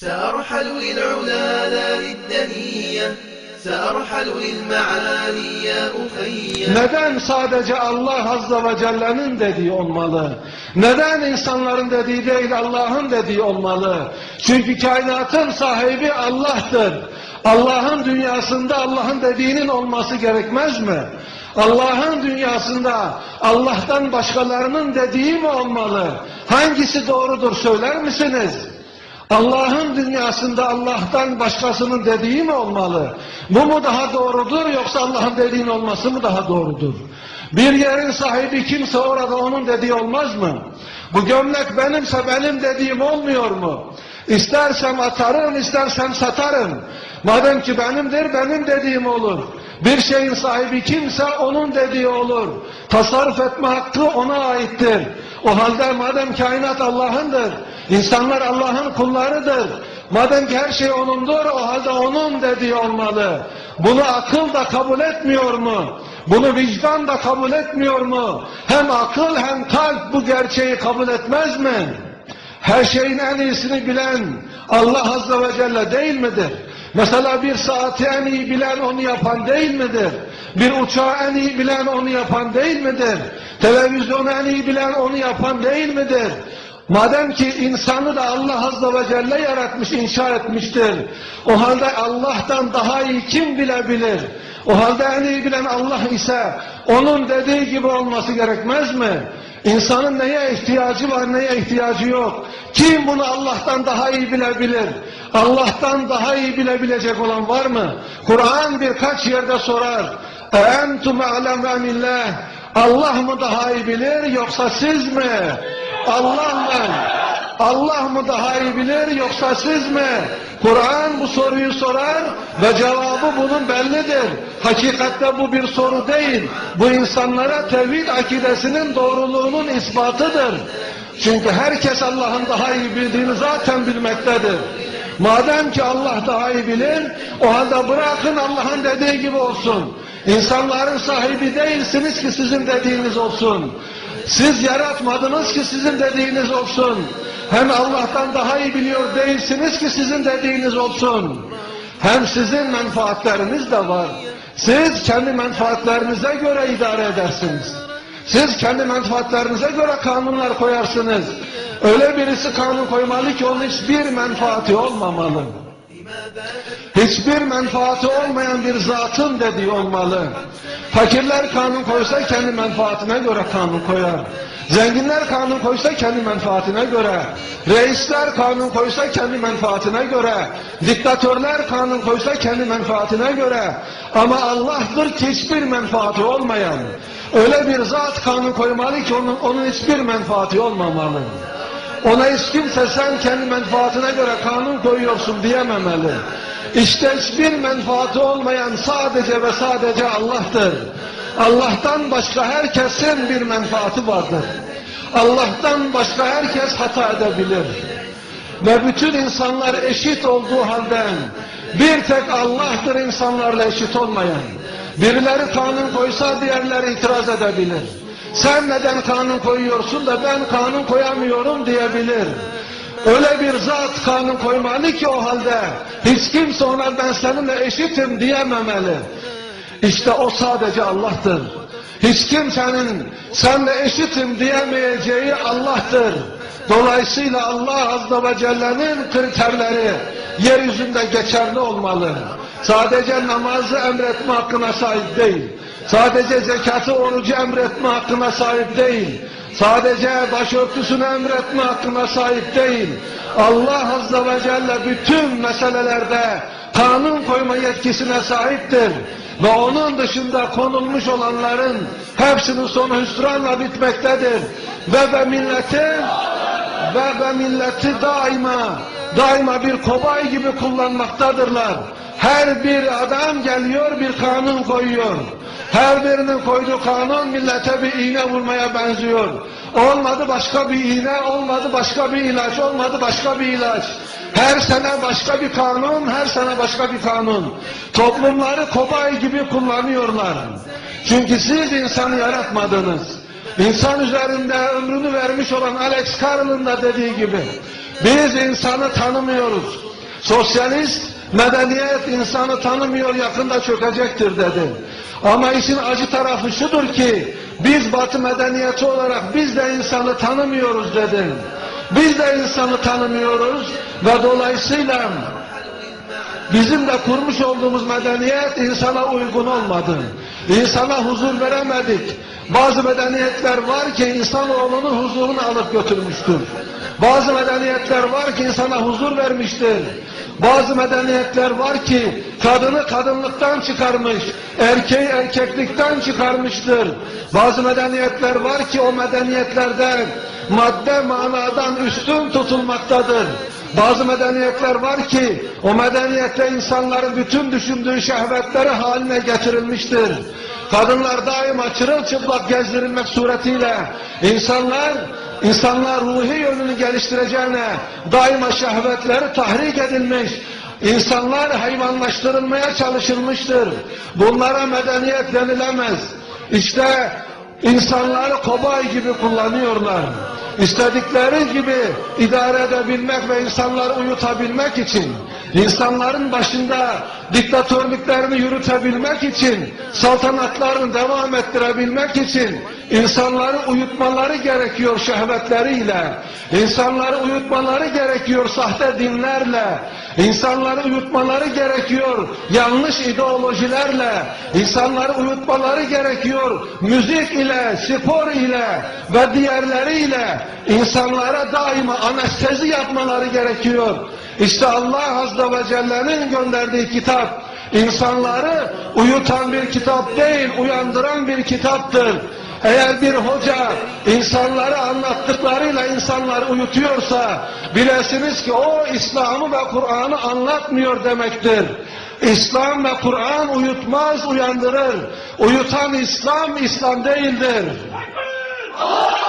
سأرحل للعلا لا للدنية سأرحل للمعالي يا أخي Neden sadece Allah Azze ve Celle'nin dediği olmalı? Neden insanların dediği değil Allah'ın dediği olmalı? Çünkü kainatın sahibi Allah'tır. Allah'ın dünyasında Allah'ın dediğinin olması gerekmez mi? Allah'ın dünyasında Allah'tan başkalarının dediği mi olmalı? Hangisi doğrudur söyler misiniz? Allah'ın dünyasında Allah'tan başkasının dediği mi olmalı? Bu mu daha doğrudur yoksa Allah'ın dediğin olması mı daha doğrudur? Bir yerin sahibi kimse orada onun dediği olmaz mı? Bu gömlek benimse benim dediğim olmuyor mu? İstersem atarım, istersem satarım. Madem ki benimdir, benim dediğim olur. Bir şeyin sahibi kimse onun dediği olur. Tasarruf etme hakkı ona aittir. O halde madem kainat Allah'ındır, insanlar Allah'ın kullarıdır. Madem ki her şey O'nundur, o halde O'nun dediği olmalı. Bunu akıl da kabul etmiyor mu? Bunu vicdan da kabul etmiyor mu? Hem akıl hem kalp bu gerçeği kabul etmez mi? Her şeyin en iyisini bilen Allah Azze ve Celle değil midir? Mesela bir saati en iyi bilen onu yapan değil midir? Bir uçağı en iyi bilen onu yapan değil midir? Televizyonu en iyi bilen onu yapan değil midir? Madem ki insanı da Allah Azze ve Celle yaratmış, inşa etmiştir. O halde Allah'tan daha iyi kim bilebilir? O halde en iyi bilen Allah ise onun dediği gibi olması gerekmez mi? İnsanın neye ihtiyacı var, neye ihtiyacı yok? Kim bunu Allah'tan daha iyi bilebilir? Allah'tan daha iyi bilebilecek olan var mı? Kur'an birkaç yerde sorar. اَاَنْتُمْ اَعْلَمْ اَمِلَّهِ Allah mı daha iyi bilir yoksa siz mi? Allah mı? Allah mı daha iyi bilir yoksa siz mi? Kur'an bu soruyu sorar ve cevabı bunun bellidir. Hakikatte bu bir soru değil. Bu insanlara tevhid akidesinin doğruluğunun ispatıdır. Çünkü herkes Allah'ın daha iyi bildiğini zaten bilmektedir. Madem ki Allah daha iyi bilir, o halde bırakın Allah'ın dediği gibi olsun. İnsanların sahibi değilsiniz ki sizin dediğiniz olsun. Siz yaratmadınız ki sizin dediğiniz olsun. Hem Allah'tan daha iyi biliyor değilsiniz ki sizin dediğiniz olsun. Hem sizin menfaatleriniz de var. Siz kendi menfaatlerinize göre idare edersiniz. Siz kendi menfaatlerinize göre kanunlar koyarsınız. Öyle birisi kanun koymalı ki onun hiçbir menfaati olmamalı. Hiçbir menfaati olmayan bir zatın dediği olmalı. Fakirler kanun koysa kendi menfaatine göre kanun koyar. Zenginler kanun koysa kendi menfaatine göre. Reisler kanun koysa kendi menfaatine göre. Diktatörler kanun koysa kendi menfaatine göre. Ama Allah'tır ki hiçbir menfaati olmayan. Öyle bir zat kanun koymalı ki onun, onun hiçbir menfaati olmamalı. Ona hiç kimse sen kendi menfaatine göre kanun koyuyorsun diyememeli. İşte hiçbir menfaati olmayan sadece ve sadece Allah'tır. Allah'tan başka herkesin bir menfaati vardır. Allah'tan başka herkes hata edebilir. Ve bütün insanlar eşit olduğu halde bir tek Allah'tır insanlarla eşit olmayan. Birileri kanun koysa diğerleri itiraz edebilir. Sen neden kanun koyuyorsun da ben kanun koyamıyorum diyebilir. Öyle bir zat kanun koymalı ki o halde hiç kimse ona ben seninle eşitim diyememeli. İşte o sadece Allah'tır. Hiç kimsenin senle eşitim diyemeyeceği Allah'tır. Dolayısıyla Allah Azze ve Celle'nin kriterleri yeryüzünde geçerli olmalı. Sadece namazı emretme hakkına sahip değil. Sadece zekatı, orucu emretme hakkına sahip değil. Sadece başörtüsünü emretme hakkına sahip değil. Allah Azze ve Celle bütün meselelerde kanun koyma yetkisine sahiptir. Ve onun dışında konulmuş olanların hepsinin sonu hüsranla bitmektedir. Ve ve milleti ve ve milleti daima daima bir kobay gibi kullanmaktadırlar. Her bir adam geliyor bir kanun koyuyor. Her birinin koyduğu kanun millete bir iğne vurmaya benziyor. Olmadı başka bir iğne, olmadı başka bir ilaç, olmadı başka bir ilaç. Her sene başka bir kanun, her sene başka bir kanun. Toplumları kobay gibi kullanıyorlar. Çünkü siz insanı yaratmadınız. İnsan üzerinde ömrünü vermiş olan Alex Carl'ın da dediği gibi Biz insanı tanımıyoruz. Sosyalist medeniyet insanı tanımıyor yakında çökecektir dedi. Ama işin acı tarafı şudur ki biz batı medeniyeti olarak biz de insanı tanımıyoruz dedi. Biz de insanı tanımıyoruz ve dolayısıyla bizim de kurmuş olduğumuz medeniyet insana uygun olmadı. İnsana huzur veremedik. Bazı medeniyetler var ki insanoğlunun huzurunu alıp götürmüştür. Bazı medeniyetler var ki insana huzur vermiştir. Bazı medeniyetler var ki kadını kadınlıktan çıkarmış, erkeği erkeklikten çıkarmıştır. Bazı medeniyetler var ki o medeniyetlerde madde manadan üstün tutulmaktadır. Bazı medeniyetler var ki o medeniyette insanların bütün düşündüğü şehvetleri haline getirilmiştir. Kadınlar daima çırılçıplak gezdirilmek suretiyle insanlar insanlar ruhi yönünü geliştireceğine daima şehvetleri tahrik edilmiş. İnsanlar hayvanlaştırılmaya çalışılmıştır. Bunlara medeniyet denilemez. İşte insanları kobay gibi kullanıyorlar. İstedikleri gibi idare edebilmek ve insanları uyutabilmek için, insanların başında diktatörlüklerini yürütebilmek için, saltanatlarını devam ettirebilmek için insanları uyutmaları gerekiyor şehvetleriyle. İnsanları uyutmaları gerekiyor sahte dinlerle. İnsanları uyutmaları gerekiyor yanlış ideolojilerle. İnsanları uyutmaları gerekiyor müzik ile, spor ile ve diğerleriyle. İnsanlara daima anestezi yapmaları gerekiyor. İşte Allah Azze ve Celle'nin gönderdiği kitap insanları uyutan bir kitap değil, uyandıran bir kitaptır. Eğer bir hoca insanları anlattıklarıyla insanları uyutuyorsa bilesiniz ki o İslam'ı ve Kur'an'ı anlatmıyor demektir. İslam ve Kur'an uyutmaz, uyandırır. Uyutan İslam, İslam değildir. Allah